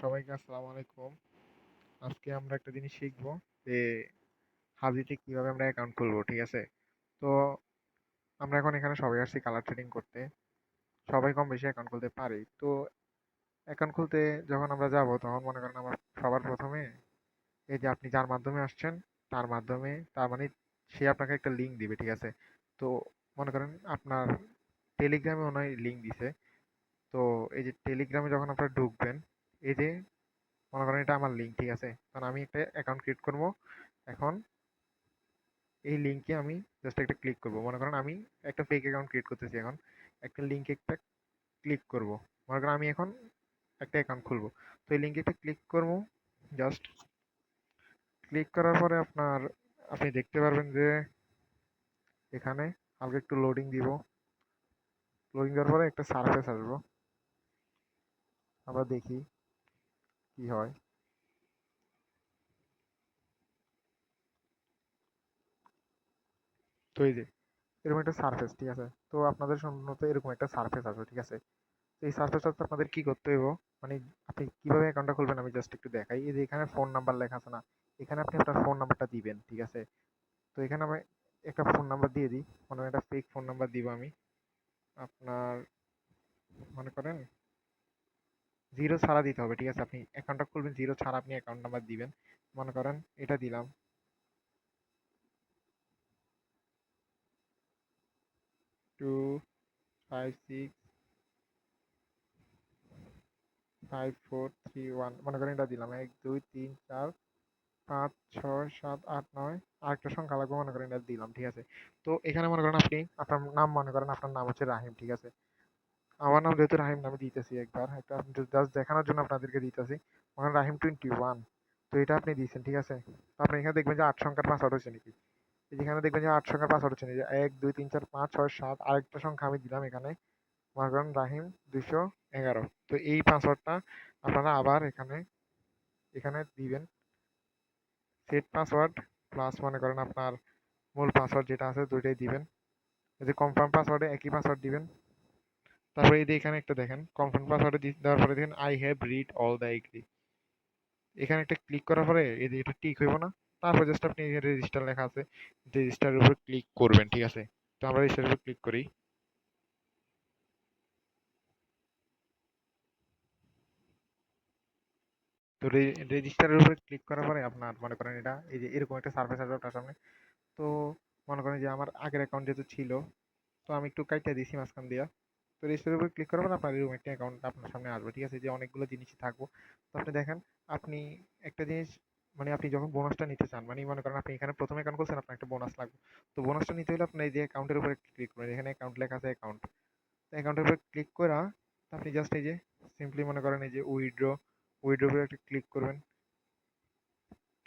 সবাইকে আসসালামু আলাইকুম। আজকে আমরা একটা জিনিস শিখব যে হাবিতে কীভাবে আমরা অ্যাকাউন্ট খুলবো, ঠিক আছে? তো আমরা এখন এখানে সবাই আসছি কালার ট্রেডিং করতে। সবাই কম বেশি অ্যাকাউন্ট খুলতে পারি। তো অ্যাকাউন্ট খুলতে যখন আমরা যাব তখন মনে করেন আমার সবার প্রথমে এই যে আপনি যার মাধ্যমে আসছেন তার মাধ্যমে তার মানে সে আপনাকে একটা লিঙ্ক দিবে, ঠিক আছে? তো মনে করেন আপনার টেলিগ্রামে হয় লিঙ্ক দিছে। তো এই যে টেলিগ্রামে যখন আপনারা ঢুকবেন এই যে, মনে করেন এটা আমার লিঙ্ক ঠিক আছে? কারণ আমি একটা অ্যাকাউন্ট ক্রিয়েট করব। এখন এই লিঙ্কে আমি জাস্ট একটা ক্লিক করব। মনে করেন আমি একটা ফেক অ্যাকাউন্ট ক্রিয়েট করতেছি এখন। একটা লিঙ্কে একটা ক্লিক করব। মনে করেন আমি এখন একটা অ্যাকাউন্ট খুলবো। তো এই লিঙ্কে একটা ক্লিক করব। জাস্ট ক্লিক করার পরে আপনার, আপনি দেখতে পারবেন যে এখানে হালকা একটু লোডিং দিব। লোডিং দেওয়ার পরে একটা সার্ফেস আসব। আমরা দেখি। কি হয়? তো এই যে, এরকম একটা সারফেস ঠিক আছে? তো আপনাদের সম্ভবত এরকম একটা সারফেস আসবে ঠিক আছে? তো এই সারফেসটা আপনাদের কি করতে হইব? মানে আপনি কীভাবে অ্যাকাউন্টটা খুলবেন আমি জাস্ট একটু দেখাই। এই যে এখানে ফোন নাম্বার লেখা আছে না, এখানে আপনি আপনার ফোন নাম্বারটা দিবেন, ঠিক আছে? তো এখানে আমি একটা ফোন নাম্বার দিয়ে দিই। মনে একটা ফেক ফোন নাম্বার দিব আমি। আপনার, মনে করেন? জিরো ছাড়া দিতে হবে, ঠিক আছে? আপনি অ্যাকাউন্টটা খুলবেন জিরো ছাড়া আপনি অ্যাকাউন্ট নাম্বার দিবেন। মনে করেন এটা দিলাম। Two five six five four three one মনে করেন এটা দিলাম। এক, দুই, তিন, চার, পাঁচ, ছয়, সাত, আট, নয়, আরেকটা সংখ্যা লাগবে, মনে করেন এটা দিলাম, ঠিক আছে? তো এখানে মনে করেন আপনি আপনার নাম, মনে করেন আপনার নাম হচ্ছে রাহিম, ঠিক আছে? আমার নাম যেহেতু রাহিম আমি দিতেছি একবার। একটা জাস্ট দেখানোর জন্য আপনাদেরকে দিতেছি। ওখানে রাহিম টোয়েন্টি ওয়ান তো এটা আপনি দিয়েছেন, ঠিক আছে? আপনি এখানে দেখবেন যে আট সংখ্যার পাসওয়ার্ড হচ্ছে নাকি? যেখানে দেখবেন যে আট সংখ্যার পাসওয়ার্ড হচ্ছে যে এক, দুই, তিন, চার, পাঁচ, ছয়, সাত, আরেকটা সংখ্যা আমি দিলাম এখানে। মনে করেন রাহিম দুইশো এগারো। তো এই পাসওয়ার্ডটা আপনারা আবার এখানে এখানে দিবেন। সেট পাসওয়ার্ড প্লাস মনে করেন আপনার মূল পাসওয়ার্ড যেটা আছে, দুইটাই দিবেন। এই যে কনফার্ম পাসওয়ার্ডে একই পাসওয়ার্ড দিবেন। তারপরে এই যে এখানে একটা দেখেন কনফার্ম পাসওয়ার্ডে দেওয়ার পরে দেখেন I have read all the agree এখানে একটা ক্লিক করার পরে এই যে এটা টিক হইব না। তারপর জাস্ট আপনি রেজিস্টার লেখা আছে রেজিস্টারের উপর ক্লিক করবেন, ঠিক আছে? তো আমরা রেজিস্টারের উপর ক্লিক করি। তো রেজিস্টারের উপরে ক্লিক করার পরে আপনার মনে করেন এটা, এই যে এরকম একটা সার্ভিস আসবে আপনার সামনে। তো মনে করেন যে আমার আগের অ্যাকাউন্ট যেহেতু ছিল, তো আমি একটু কাইটা দিছি মাঝখান দিয়া। তো রেজিস্টারের উপরে ক্লিক পর আপনার এরকম একটা অ্যাকাউন্ট আপনার সামনে আসবে, ঠিক আছে? যে অনেকগুলো জিনিসই থাকব। তো আপনি দেখেন, আপনি একটা জিনিস মানে আপনি যখন বোনাসটা নিতে চান মানে মনে করেন আপনি এখানে প্রথমে অ্যাকাউন্ট করছেন আপনার একটা বোনাস লাগবে। তো বোনাসটা নিতে হলে আপনি এই যে অ্যাকাউন্টের উপরে ক্লিক করবেন। এখানে অ্যাকাউন্ট লেখা আছে অ্যাকাউন্ট তো অ্যাকাউন্টের উপরে ক্লিক করা আপনি জাস্ট এই যে সিম্পলি মনে করেন এই যে উইথড্র উইথড্র উপরে একটা ক্লিক করবেন।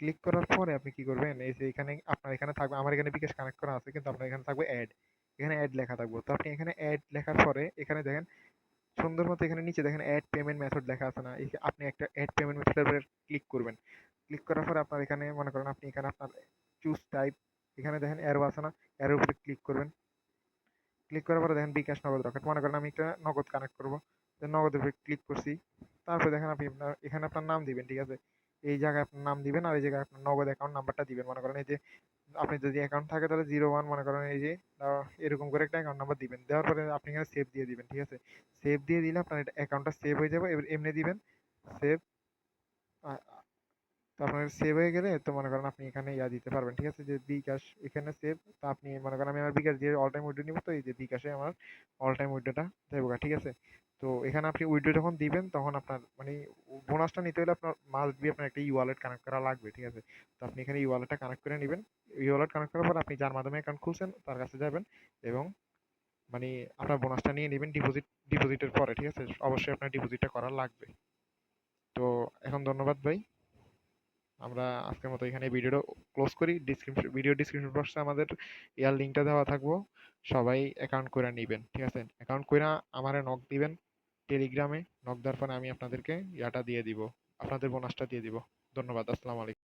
ক্লিক করার পরে আপনি কি করবেন? এই যে এখানে আপনার এখানে থাকবে, আমার এখানে বিকাশ কানেক্ট করা আছে, কিন্তু আপনার এখানে থাকবে অ্যাড এখানে অ্যাড লেখা থাকবে। তো আপনি এখানে অ্যাড লেখার পরে এখানে দেখেন, সুন্দর মতো এখানে নিচে দেখেন অ্যাড পেমেন্ট মেথড লেখা আছে না। আপনি একটা অ্যাড পেমেন্ট মেথডের উপরে ক্লিক করবেন। ক্লিক করার পরে আপনার এখানে মনে করেন আপনি এখানে আপনার চুজ টাইপ এখানে দেখেন অ্যারো আছে না অ্যারোর উপরে ক্লিক করবেন। ক্লিক করার পরে দেখেন বিকাশ নগদ রকেট। মনে করেন আমি একটা নগদ কানেক্ট করব। নগদের উপরে ক্লিক করছি। তারপরে দেখেন আপনি আপনার এখানে আপনার নাম দিবেন, ঠিক আছে? এই জায়গায় আপনার নাম দিবেন আর এই জায়গায় আপনার নগদ অ্যাকাউন্ট নাম্বারটা দিবেন। মনে করেন এই যে আপনি যদি অ্যাকাউন্ট থাকে তাহলে জিরো ওয়ান মনে করেন এই যে এরকম করে একটা অ্যাকাউন্ট নাম্বার দিবেন। দেওয়ার পরে আপনি এখানে সেভ দিয়ে দিবেন, ঠিক আছে? সেভ দিয়ে দিলে আপনার এটা অ্যাকাউন্টটা সেভ হয়ে যাবে। এবার এমনি দিবেন সেভ তো আপনার সেভ হয়ে গেলে তো মনে করেন আপনি এখানে ইয়া দিতে পারবেন, ঠিক আছে? যে বিকাশ এখানে সেভ তো আপনি মনে করেন আমি আমার বিকাশ দিয়ে অল টাইম উইড্রো নিব, তো এই যে বিকাশে আমার অল টাইম উইড্রোটা দেবো ঠিক আছে? তো এখানে আপনি উইড্রো যখন দিবেন, তখন আপনার মানে বোনাসটা নিতে হলে আপনার মাস্ট বি আপনার একটা ই ওয়ালেট কানেক্ট করা লাগবে, ঠিক আছে? তো আপনি এখানে ই ওয়ালেটটা কানেক্ট করে নেবেন। ই ওয়ালেট কানেক্ট করার পর আপনি যার মাধ্যমে অ্যাকাউন্ট খুলছেন, তার কাছে যাবেন এবং মানে আপনার বোনাসটা নিয়ে নেবেন ডিপোজিট ডিপোজিটের পরে, ঠিক আছে? অবশ্যই আপনার ডিপোজিটটা করা লাগবে। তো এখন ধন্যবাদ ভাই। আমরা আজকের মতো এখানে ভিডিওটা ক্লোজ করি। ডিসক্রিপশন ভিডিও ডিসক্রিপশন বক্সে আমাদের ইয়ার লিঙ্কটা দেওয়া থাকব। সবাই অ্যাকাউন্ট করে নেবেন, ঠিক আছে? অ্যাকাউন্ট করে আমারে নক দিবেন। টেলিগ্রামে নক দেওয়ার পরে আমি আপনাদেরকে ইয়াটা দিয়ে দিব, আপনাদের বোনাসটা দিয়ে দিব। ধন্যবাদ, আসসালামু আলাইকুম।